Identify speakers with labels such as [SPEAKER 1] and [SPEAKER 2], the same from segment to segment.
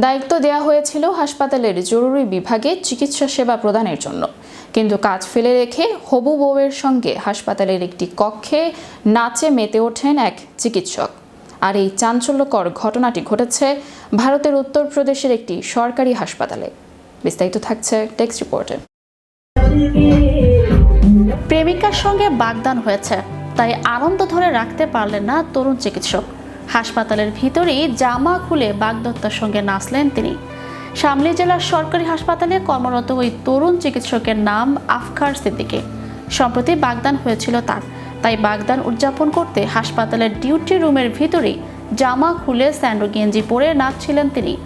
[SPEAKER 1] দায়িত্ব দেওয়া হয়েছিল হাসপাতালের জরুরি বিভাগে চিকিৎসা সেবা প্রদানের জন্য। কিন্তু কাজ ফেলে রেখে হবু বউয়ের সঙ্গে হাসপাতালের একটি কক্ষে নাচে মেতে ওঠেন এক চিকিৎসক। আর এই চাঞ্চল্যকর ঘটনাটি ঘটেছে ভারতের উত্তরপ্রদেশের একটি সরকারি হাসপাতালে। বিস্তারিত থাকছে টেক্সট রিপোর্টে।
[SPEAKER 2] প্রেমিকার সঙ্গে বাগদান হয়েছে, তাই আনন্দ ধরে রাখতে পারলেন না তরুণ চিকিৎসক। হাসপাতালের ভিতরেই জামা খুলে বাগদত্তার সঙ্গে নাচলেন তিনি। শামলি জেলার সরকারি হাসপাতালে কর্মরত ওই তরুণ চিকিৎসকের নাম আফকার সিদ্দিকি। সম্প্রতি বাগদান হয়েছিল তার। তাই বাগদান উদযাপন করতে হাসপাতালের ডিউটি রুমের ভিতরেই জামা খুলে স্যান্ডো গেঞ্জি পরে নাচছিলেন তিনি।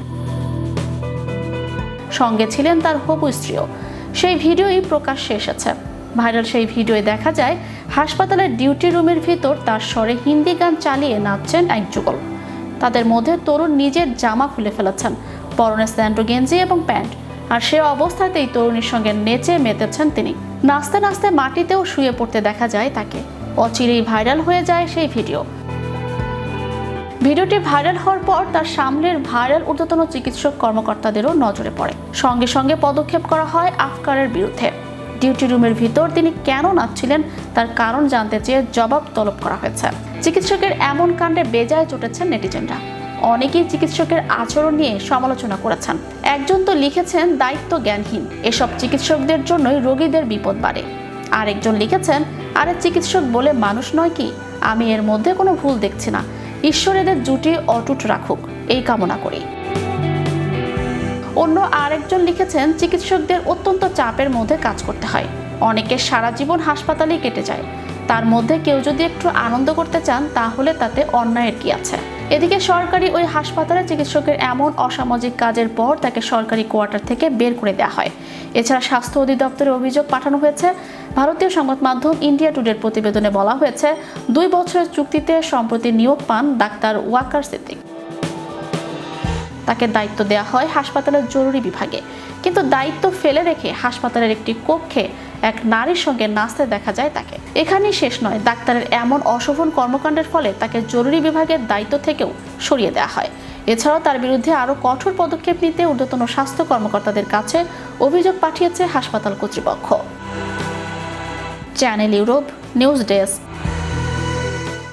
[SPEAKER 2] সঙ্গে ছিলেন তার হবু স্ত্রীও। সেই ভিডিওই প্রকাশ্যে এসেছে। ভাইরাল সেই ভিডিওয়ে দেখা যায়, হাসপাতালের ডিউটি রুমের ভিতর তার স্বরে হিন্দি গান চালিয়ে নাচছেন এক যুগল তাদের মধ্যে তরুণ নিজের জামা খুলে ফেলেছেন, পরনে স্যান্ডো গেঞ্জি এবং প্যান্ট। আর সে অবস্থাতেই তরুণীর সঙ্গে নেচে মেতেছেন তিনি। নাচতে নাচতে মাটিতেও শুয়ে পড়তে দেখা যায় তাকে। অচিরেই ভাইরাল হয়ে যায় সেই ভিডিও। ভিডিওটি ভাইরাল হওয়ার পর তার সামনের ভাইরাল ঊর্ধ্বতন চিকিৎসক কর্মকর্তাদেরও নজরে পড়ে। সঙ্গে সঙ্গে পদক্ষেপ করা হয় আফকারের বিরুদ্ধে। ডিউটি রুমের ভিতর তিনি কেন নাচছিলেন তার কারণ জানতে চেয়ে জবাব তলব করা হয়েছে। চিকিৎসকের এমন কাণ্ডে বেজায় চটেছেন নেটিজেনরা। অনেকেই চিকিৎসকের আচরণ নিয়ে সমালোচনা করেছেন। একজন তো লিখেছেন দায়িত্ব জ্ঞানহীন। এসব চিকিৎসকদের জন্যই রোগীদের বিপদ বাড়ে। আরেকজন লিখেছেন, আরে চিকিৎসক বলে মানুষ নয় কি? আমি এর মধ্যে কোনো ভুল দেখছি না। ঈশ্বর এদের জুটি অটুট রাখুক। এই কামনা করি। অন্য আরেকজন লিখেছেন, চিকিৎসকদের অত্যন্ত চাপের মধ্যে কাজ করতে হয়। অনেকের সারা জীবন হাসপাতালেই কেটে যায়। তার মধ্যে কেউ যদি একটু আনন্দ করতে চান, তাহলে তাতে অন্যায়ের কি আছে? এদিকে সরকারি ওই হাসপাতালে চিকিৎসকের এমন অসামাজিক কাজের পর তাকে সরকারি কোয়ার্টার থেকে বের করে দেওয়া হয়। এছাড়া স্বাস্থ্য অধিদপ্তরে অভিযোগ পাঠানো হয়েছে, ভারতীয় সংবাদ মাধ্যম ইন্ডিয়া টুডের প্রতিবেদনে বলা হয়েছে, দুই বছরের চুক্তিতে সম্প্রতি নিয়োগ পান ডাক্তার ওয়াকার সিদ্দিক। তাকে দায়িত্ব দেওয়া হয় হাসপাতালের জরুরি বিভাগে। কিন্তু দায়িত্ব ফেলে রেখে হাসপাতালের একটি কক্ষে এক নারীর সঙ্গে নাচতে দেখা যায় তাকে। এখানেই শেষ নয়, ডাক্তারের এমন অশোভন কর্মকাণ্ডের ফলে তাকে জরুরি বিভাগের দায়িত্ব থেকেও সরিয়ে দেওয়া হয়। এছাড়াও তার বিরুদ্ধে আরও কঠোর পদক্ষেপ নিতে ঊর্ধ্বতন স্বাস্থ্য কর্মকর্তাদের কাছে অভিযোগ পাঠিয়েছে হাসপাতাল কর্তৃপক্ষ। Channel Europe news desk.